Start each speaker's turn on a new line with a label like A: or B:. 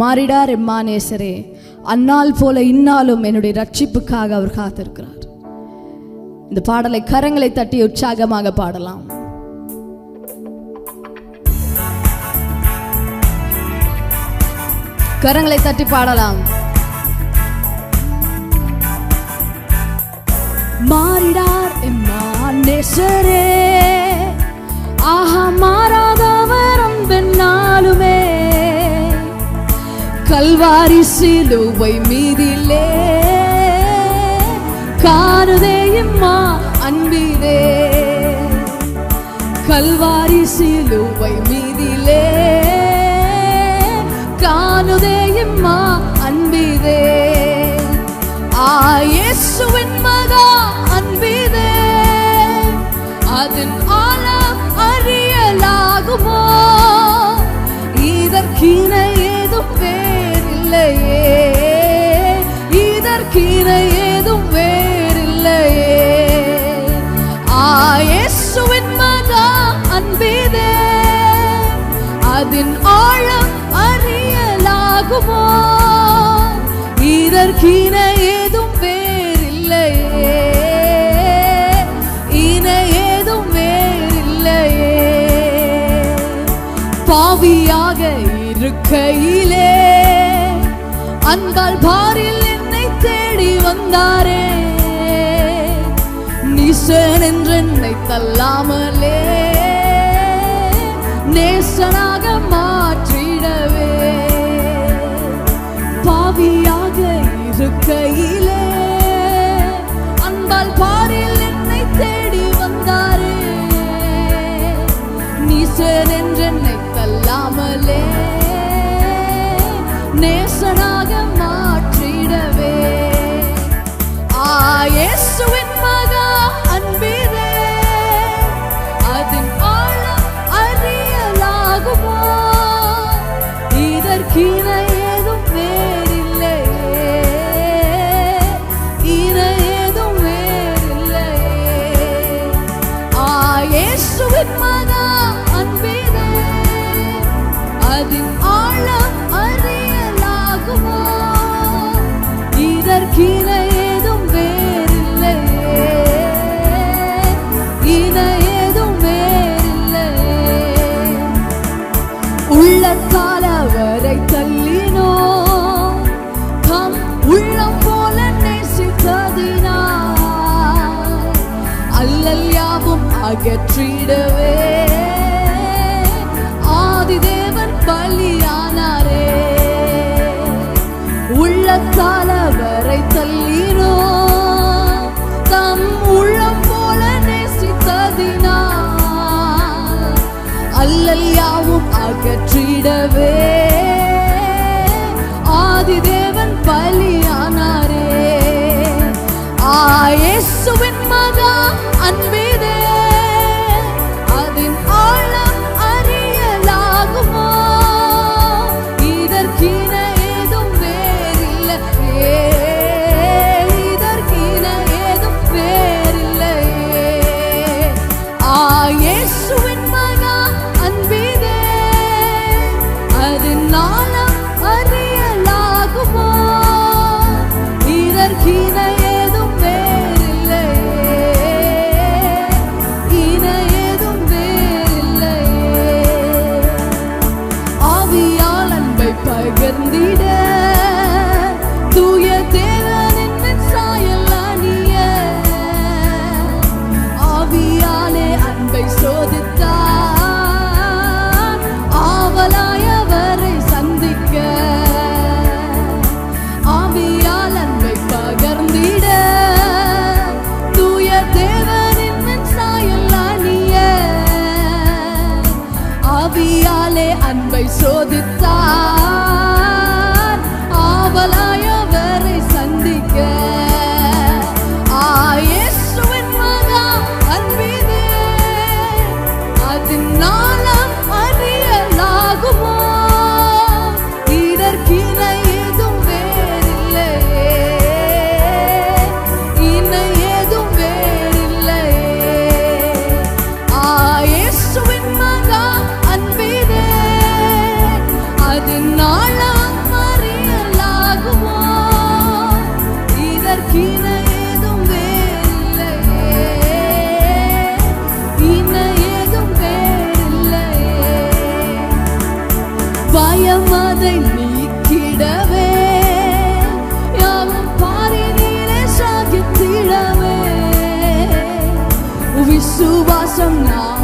A: மாறிடார் எம்மானேசரே அந்நாள் போல இந்நாளும் என்னுடைய ரட்சிப்புக்காக அவர் காத்திருக்கிறார். இந்த பாடலை கரங்களை தட்டி உற்சாகமாக பாடலாம். கரங்களை தட்டி பாடலாம். மாறிடார் எம்மானேசரே கல்வாரி சிலுவை மீதிலே. காணுதேயம்மா அன்பிலே. கல்வாரி சிலுவை மீதிலே. காணுதேயம்மா அன்பிதே ஆயேசுவின் மகா அன்பிதே அதன் ஆழம் அறியலாகுமோ? இதற்கினை வேறில்லையே இதற்கின ஏதும் வேறில்லையே. ஆயேசுவின் மகா அன்பிதே. அதன் ஆழம் அறியலாகுமோ? இதற்கின ஏதும் வேறில்லையே. இன வேறில்லையே. பாவியாக இருக்கையிலே. அன்பால் பாரில் என்னை தேடி வந்தாரே. நீசன் என்று என்னை தள்ளாமலே நேசனாக மாற்றிடவே. பாவியாக இருக்கையிலே அன்பால் பாரில் அகற்றிடவே ஆதிதேவன் பலியானாரே. உள்ளத்தால் அவரை தள்ளினோ. தம் உள்ளம் போல நேசித்ததினா அல்லல் யாவும் அகற்றிடவே ஆதிதேவன் பலியானாரே. ஆயேசுவின் மகா அன்பே. 双眼